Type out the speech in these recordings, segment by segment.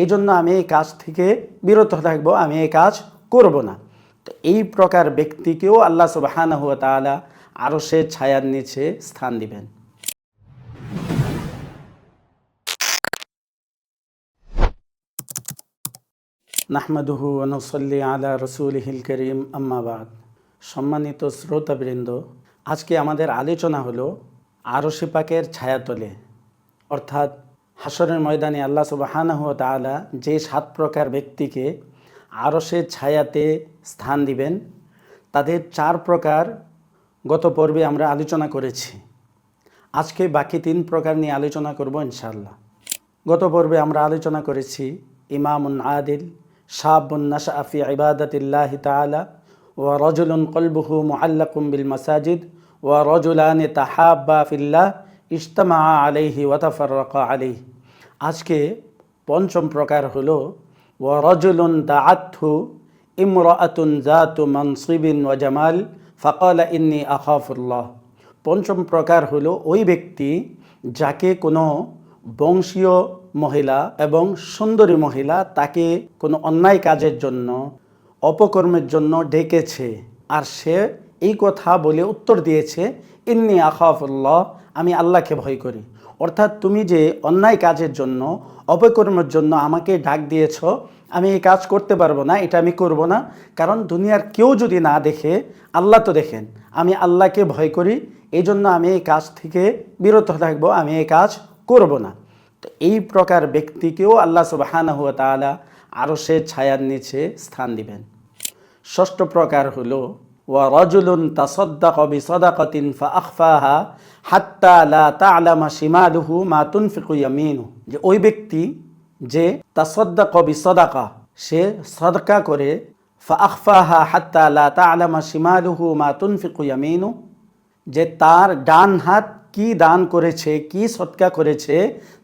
এই জন্য আমি এই কাজ থেকে বিরত থাকব, আমি এই কাজ করব না। তো এই প্রকার ব্যক্তিকেও আল্লাহ সুবাহান হুয়া তালা আরও সে ছায়ার নিচে স্থান দিবেন। নাহমাদুহু অনুসল্লি আলা রসুলহিল করিম আম্মাবাদ সম্মানিত শ্রোতাবৃন্দ, আজকে আমাদের আলোচনা হলো আরশি পাকের ছায়াতলে, অর্থাৎ হাসরের ময়দানে আল্লাহ সুবাহানাহ তাআলা যে সাত প্রকার ব্যক্তিকে আরশের ছায়াতে স্থান দিবেন, তাদের চার প্রকার গত পর্বে আমরা আলোচনা করেছি। আজকে বাকি তিন প্রকার নিয়ে আলোচনা করব ইনশাল্লাহ গত পর্বে আমরা আলোচনা করেছি ইমামুন আদিল, শাবুন নাশা ফি ইবাদতিল্লাহি তাআলা, ওয়া রাজুলুন কলবুহু মুআল্লাকুম বিল মাসাজিদ, ওয়া রাজুলানি তাহাব্বা ফিল্লাহ ইজতামা আলাইহি ওয়া তাফাররাকা আলাইহি। আজকে পঞ্চম প্রকার হলো, ওয়া রাজুলুন দাআতহু ইমরাআতুন জাতু মানসিবিন ওয়া জামাল, ফাকালা ইন্নি আখাফুল্লাহ। পঞ্চম প্রকার হলো, ওই ব্যক্তি যাকে কোনো বংশীয় মহিলা এবং সুন্দরী মহিলা তাকে কোনো অন্যায় কাজের জন্য, অপকর্মের জন্য ডেকেছে, আর সে এই কথা বলে উত্তর দিয়েছে, ইন্নি আখাফুল্লাহ, আমি আল্লাহকে ভয় করি। অর্থাৎ তুমি যে অন্যায় কাজের জন্য, অপকর্মের জন্য আমাকে ডাক দিয়েছ, আমি এই কাজ করতে পারব না, এটা আমি করব না। কারণ দুনিয়ার কেউ যদি না দেখে, আল্লাহ তো দেখেন। আমি আল্লাহকে ভয় করি এই জন্য আমি এই কাজ থেকে বিরত থাকব, আমি এই কাজ করব না। তো এই প্রকার ব্যক্তিকেও আল্লাহ সুবাহানা হুয়া তালা আরও সে ছায়ার নিচে স্থান দিবেন। ষষ্ঠ প্রকার হলো ওয়া রজুলুন তাসদ্দাক বিসদাকাতিন ফাআখফাহা হাত্তা লা তা'লামা শিমালুহু মা তুনফিকু ইয়ামিনু যে ওই ব্যক্তি যে তাসদ্দাক বিসদাকা, সে সদকা করে ফাআখফাহা হাত্তা লা তা'লামা শিমালুহু মা তুনফিকু ইয়ামিনু যে তার ডান হাত কি দান করেছে, কি সৎকা করেছে,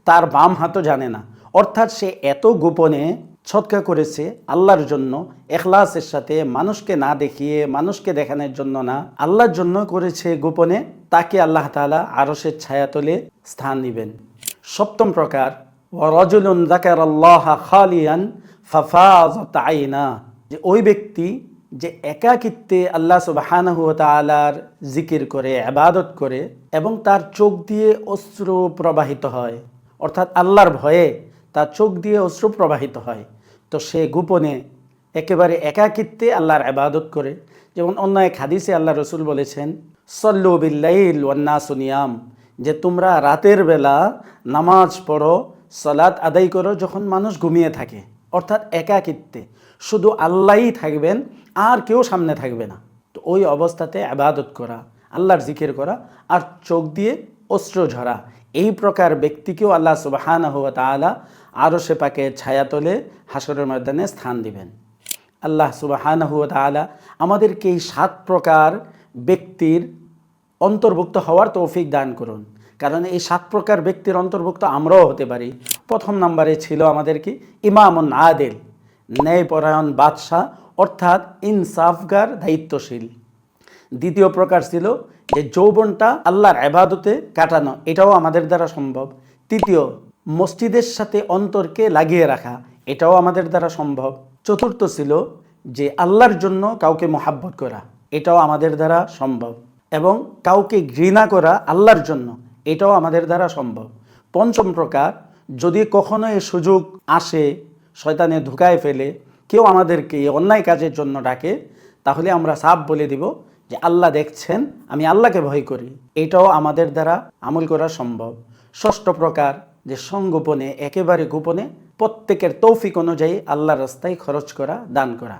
তার বাম হাতও জানে না। অর্থাৎ সে এত গোপনে সৎকা করেছে আল্লাহর জন্য, এখলাসের সাথে, মানুষকে না দেখিয়ে, মানুষকে দেখানোর জন্য না। আল্লাহর জন্য করেছে গোপনে, তাকে আল্লাহ তালা আরসের ছায়া ছায়াতলে স্থান দিবেন। সপ্তম প্রকার রজুলুন জাকার আল্লাহ খালিয়ান যে ওই ব্যক্তি যে একাকিত্বে আল্লাহ সুবাহানহু জিকির করে আবাদত করে এবং তার চোখ দিয়ে অশ্রু প্রবাহিত হয়, অর্থাৎ আল্লাহর ভয়ে তার চোখ দিয়ে অশ্রু প্রবাহিত হয়। তো সে গোপনে একেবারে একাকিত্বে আল্লাহর আবাদত করে। যেমন অন্য এক হাদিসে আল্লাহ রসুল বলেছেন, সল্লু বিল্লাইল ওয়ান্না সুনিয়াম যে তোমরা রাতের বেলা নামাজ পড়ো সলাৎ আদায় করো যখন মানুষ ঘুমিয়ে থাকে। অর্থাৎ একাকিত্বে। শুধু আল্লাহই থাকবেন, আর কেউ সামনে থাকবে না। তো ওই অবস্থাতে আবাদত করা, আল্লাহর জিকির করা, আর চোখ দিয়ে অস্ত্র ঝরা। এই প্রকার ব্যক্তিকেও আল্লাহ সুবাহান হুয়া তালা আরও সে পাকে ছায়াতলে হাসরের ময়দানে স্থান দিবেন। আল্লাহ সুবাহান হুয়া তালা আমাদেরকে এই সাত প্রকার ব্যক্তির অন্তর্ভুক্ত হওয়ার তৌফিক দান করুন। কারণ এই সাত প্রকার ব্যক্তির অন্তর্ভুক্ত আমরাও হতে পারি। প্রথম নম্বরে ছিল আমাদের কি ইমামুন আদেল, ন্যায়পরায়ণ বাদশাহ, অর্থাৎ ইনসাফগার দায়িত্বশীল। দ্বিতীয় প্রকার ছিল যে যৌবনটা আল্লাহর আবাদতে কাটানো, এটাও আমাদের দ্বারা সম্ভব। তৃতীয় মসজিদের সাথে অন্তরকে লাগিয়ে রাখা, এটাও আমাদের দ্বারা সম্ভব। চতুর্থ ছিল যে আল্লাহর জন্য কাউকে মোহাব্বত করা, এটাও আমাদের দ্বারা সম্ভব। এবং কাউকে ঘৃণা করা আল্লাহর জন্য, এটাও আমাদের দ্বারা সম্ভব। পঞ্চম প্রকার, যদি কখনো এই সুযোগ আসে, শয়তানে ধুকায় ফেলে, কেউ আমাদেরকে এই অন্যায় কাজের জন্য ডাকে, তাহলে আমরা সাপ বলে দিব যে আল্লাহ দেখছেন, আমি আল্লাহকে ভয় করি। এটাও আমাদের দ্বারা আমল করা সম্ভব। ষষ্ঠ প্রকার যে সংগোপনে, একেবারে গোপনে প্রত্যেকের তৌফিক অনুযায়ী আল্লাহর রাস্তায় খরচ করা, দান করা।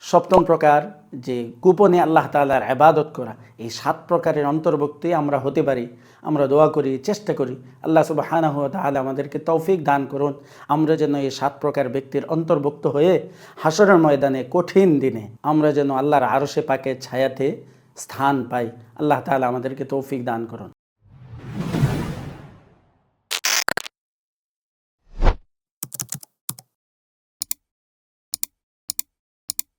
সপ্তম প্রকার যে গোপনে আল্লাহ তালার আবাদত করা, এই সাত প্রকারের অন্তর্ভুক্তি আমরা হতে পারি। আমরা দোয়া করি, চেষ্টা করি। আল্লাহ সব হানা হুয়া তাহলে আমাদেরকে তৌফিক দান করুন। আমরা যেন এই সাত প্রকার ব্যক্তির অন্তর্ভুক্ত হয়ে হাসরের ময়দানে কঠিন দিনে আমরা যেন আল্লাহর আরশে পাকে ছায়াতে স্থান পাই। আল্লাহ তাআলা আমাদেরকে তৌফিক দান করুন।